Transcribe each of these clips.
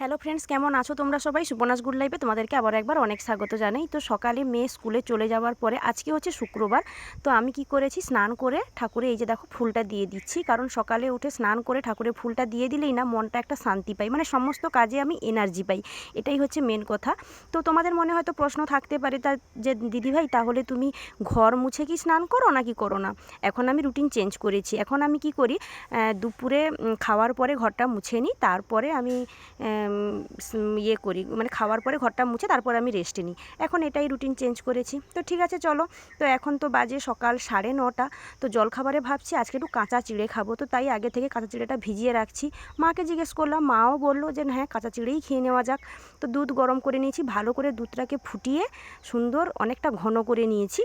Hello friends কেমন আছো তোমরা সবাই? সুপনাস গুড লাইফে তোমাদেরকে আবার একবার অনেক স্বাগত জানাই। তো সকালে মেয়ে স্কুলে চলে যাওয়ার পরে আজকে হচ্ছে শুক্রবার। তো আমি কি করেছি? স্নান করে ঠাকুরে এই যে দেখো ফুলটা দিয়ে দিচ্ছি। কারণ সকালে উঠে স্নান করে ঠাকুরে ফুলটা দিয়ে দিলেই না মনটা একটা শান্তি পাই। মানে সমস্ত কাজে আমি এনার্জি পাই। এটাই হচ্ছে মেন কথা। তো তোমাদের মনে হয়তো প্রশ্ন থাকতে পারে তা যে, দিদিভাই, তাহলে তুমি ঘর মুছে কি স্নান করো নাকি করো না? এখন আমি রুটিন চেঞ্জ করেছি। এখন আমি কি করি? দুপুরে খাওয়ার পরে ঘরটা মুছে নিই। তারপরে আমি ইয়ে করি মানে খাওয়ার পরে ঘরটা মুছে তারপর আমি রেস্টে নিই। এখন এটাই রুটিন চেঞ্জ করেছি। তো ঠিক আছে, চলো। তো এখন তো বাজে সকাল সাড়ে নটা। তো জলখাবারে ভাবছি আজকে একটু কাঁচা চিড়ে খাব। তো তাই আগে থেকে কাঁচা চিড়েটা ভিজিয়ে রাখছি। মাকে জিজ্ঞেস করলাম, মাও বলল যে হ্যাঁ কাঁচা চিড়েই খেয়ে নেওয়া যাক। তো দুধ গরম করে নিয়েছি, ভালো করে দুধটাকে ফুটিয়ে সুন্দর অনেকটা ঘন করে নিয়েছি।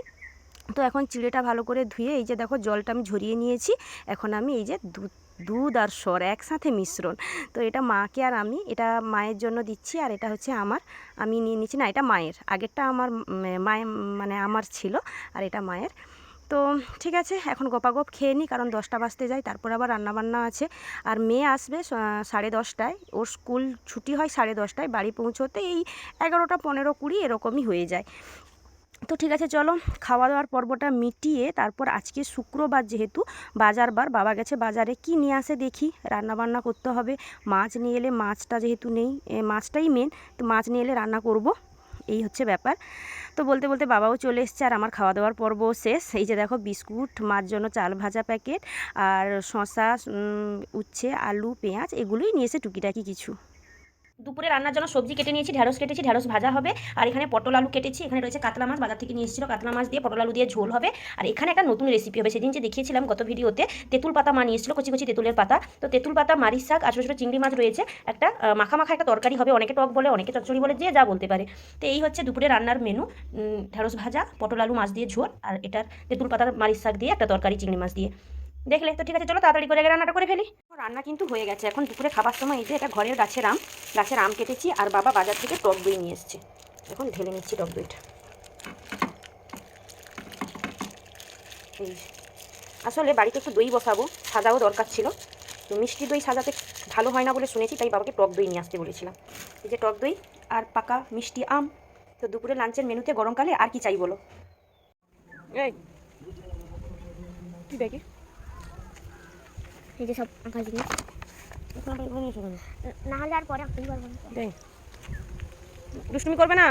তো এখন চিড়েটা ভালো করে ধুয়ে এই যে দেখো জলটা আমি ঝরিয়ে নিয়েছি। এখন আমি এই যে দুধ দুধ আর সর একসাথে মিশ্রণ। তো এটা মাকে আর আমি, এটা মায়ের জন্য দিচ্ছি আর এটা হচ্ছে আমার। আমি নিয়ে নিচ্ছি, না, এটা মায়ের। আগেরটা আমার মায়ের মানে আমার ছিল আর এটা মায়ের। তো ঠিক আছে, এখন গপাগপ খেয়ে নিই, কারণ দশটা বাজতে যাই তারপর আবার রান্নাবান্না আছে। আর মেয়ে আসবে সাড়ে দশটায়। ওর স্কুল ছুটি হয় সাড়ে দশটায়, বাড়ি পৌঁছোতে এই এগারোটা পনেরো কুড়ি এরকমই হয়ে যায়। তো ঠিক আছে, চলো খাওয়া দাওয়ার পর্বটা মিটিয়ে তারপর আজকে শুক্রবার যেহেতু বাজার বার বাবা গেছে বাজারে কি নিয়ে আসে দেখি। রান্না বান্না করতে হবে, মাছ নিয়ে এলে মাছটা যেহেতু নেই মাছটাই মেন তো মাছ নিয়ে এলে রান্না করব। এই হচ্ছে ব্যাপার। তো বলতে বলতে বাবাও চলে এসছে আর আমার খাওয়া দাওয়ার পর্ব শেষ। এই যে দেখো বিস্কুট, মার জন্য চাল ভাজা প্যাকেট আর শশা উচ্ছে, আলু, পেঁয়াজ, এগুলোই নিয়ে এসে টুকিটাকি কিছু। দুপুরে রান্নার জন্য সবজি কেটে নিয়েছি ঢ্যাঁড়স কেটেছি ঢ্যাঁড়স ভাজা হবে। আর এখানে পটল আলু কেটেছি, এখানে রয়েছে কাতলা মাছ, বাজার থেকে নিয়ে এসেছিল কাতলা মাছ দিয়ে, পটল আলু দিয়ে ঝোল হবে। আর এখানে একটা নতুন রেসিপি হবে, সেদিন যে দেখিয়েছিলাম গত ভিডিওতে, তেঁতুল পাতা মা নিয়ে এসেছিল, কচি কচি তেঁতুলের পাতা। তো তেঁতুল পাতা, মারিচ শাক, আর ছোটো ছোটো চিংড়ি মাছ রয়েছে, একটা মাখা মাখা একটা তরকারি হবে, অনেকে টক বলে, অনেকে চচ্চড়ি বলে, যে যা বলতে পারে। তো এই হচ্ছে দুপুরে রান্নার মেনু ঢ্যাঁড়স ভাজা, পটল আলু মাছ দিয়ে ঝোল, আর এটার তেঁতুল পাতার মারিচ শাক দিয়ে একটা তরকারি, চিংড়ি মাছ দিয়ে। দেখলে তো ঠিক আছে, চলো তাড়াতাড়ি করে রান্নাটা করে ফেলি। রান্না কিন্তু হয়ে গেছে। এখন দুপুরে খাবার সময় এই যে এটা ঘরের গাছের আম গাছের আম কেটেছি আর বাবা বাজার থেকে টক দই নিয়ে এসছে। এখন ঢেলে নিচ্ছি টক দইটা। আসলে বাড়িতে একটু দই বসাবো, সাজাও দরকার ছিল। তো মিষ্টি দই সাজাতে ভালো হয় না বলে শুনেছি, তাই বাবাকে টক দই নিয়ে আসতে বলেছিলাম। এই যে টক দই আর পাকা মিষ্টি আম। তো দুপুরে লাঞ্চের মেনুতে গরমকালে আর কি চাই বলো? এই দেখি এই যে সব আঁকা জিনিস। না হলে আর পরে আঁকতেই পারব না। দুষ্টুমি করবে না?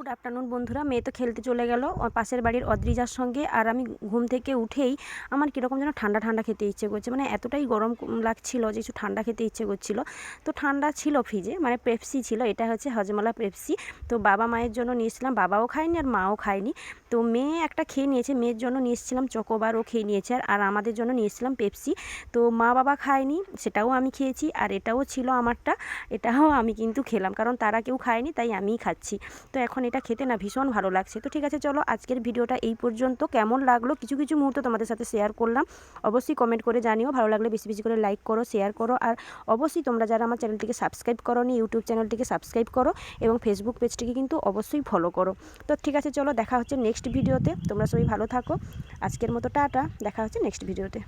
গুড আফটারনুন, বন্ধুরা। মেয়ে তো খেলতে চলে গেল। পাশের বাড়ির অদ্রিজার সঙ্গে। আর আমি ঘুম থেকে উঠেই আমার কীরকম যেন ঠান্ডা ঠান্ডা খেতে ইচ্ছে করছে। মানে এতটাই গরম লাগছিল যে কিছু ঠান্ডা খেতে ইচ্ছে করছিল। তো ঠান্ডা ছিল ফ্রিজে মানে পেপসি ছিল। এটা হচ্ছে হজমলা পেপসি। তো বাবা মায়ের জন্য নিয়েছিলাম বাবাও খায়নি আর মাও খায়নি। তো মেয়ে একটা খেয়ে নিয়েছে। মেয়ের জন্য নিয়ে এসেছিলাম চকোবার ও খেয়ে নিয়েছে। আর আমাদের জন্য নিয়েছিলাম পেপসি। তো মা বাবা খায়নি, সেটাও আমি খেয়েছি। আর এটাও ছিল আমারটা। এটাও আমি কিন্তু খেলাম। কারণ তারা কেউ খায়নি, তাই আমিই খাচ্ছি। তো এখন এটা খেতে না ভীষণ ভালো লাগছে। তো ঠিক আছে, চলো আজকের ভিডিওটা এই পর্যন্ত। কেমন লাগল? কিছু কিছু মুহূর্ত তোমাদের সাথে শেয়ার করলাম। অবশ্যই কমেন্ট করে জানিও। ভালো লাগলে বেশি বেশি করে লাইক করো শেয়ার করো। আর অবশ্যই তোমরা যারা আমার চ্যানেলটিকে সাবস্ক্রাইব করো নি ইউটিউব চ্যানেলটিকে সাবস্ক্রাইব করো এবং ফেসবুক পেজটিকে কিন্তু অবশ্যই ফলো করো। তো ঠিক আছে, চলো দেখা হচ্ছে নেক্সট ভিডিওতে তোমরা সবাই ভালো থাকো। আজকের মতো টাটা। দেখা হচ্ছে নেক্সট ভিডিওতে